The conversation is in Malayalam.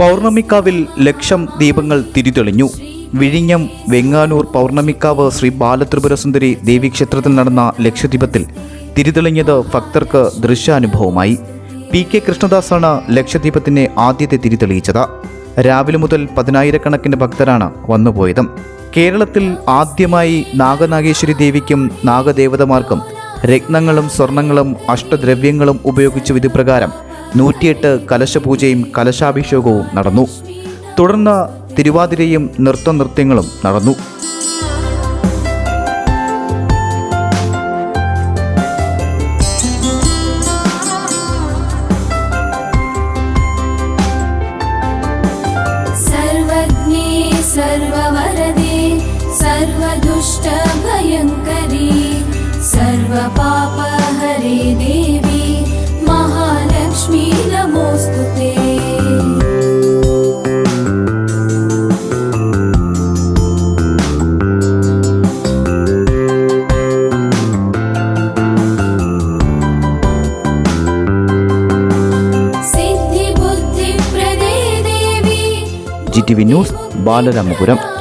പൗർണമിക്കാവിൽ ലക്ഷം ദീപങ്ങൾ തിരിതെളിഞ്ഞു. വിഴിഞ്ഞം വെങ്ങാനൂർ പൗർണമിക്കാവ് ശ്രീ ബാലത്രിപുരസുന്ദരി ദേവീക്ഷേത്രത്തിൽ നടന്ന ലക്ഷദ്വീപത്തിൽ തിരിതെളിഞ്ഞത് ഭക്തർക്ക് ദൃശ്യാനുഭവമായി. പി കെ കൃഷ്ണദാസാണ് ലക്ഷദ്വീപത്തിന്റെ ആദ്യത്തെ തിരിതെളിയിച്ചത്. രാവിലെ മുതൽ പതിനായിരക്കണക്കിന് ഭക്തരാണ് വന്നുപോയത്. കേരളത്തിൽ ആദ്യമായി നാഗനാഗേശ്വരി ദേവിക്കും നാഗദേവതമാർക്കും രത്നങ്ങളും സ്വർണങ്ങളും അഷ്ടദ്രവ്യങ്ങളും ഉപയോഗിച്ച വിധിപ്രകാരം നൂറ്റിയെട്ട് കലശപൂജയും കലശാഭിഷേകവും നടന്നു തുടർന്ന് തിരുവാതിരയും നൃത്തനൃത്യങ്ങളും നടന്നു सर्वज्ञे सर्ववरदे सर्वदुष्टभयङ्करी सर्वपापहरे देवी ടി വി ന്യൂസ് ബാലരാമപുരം.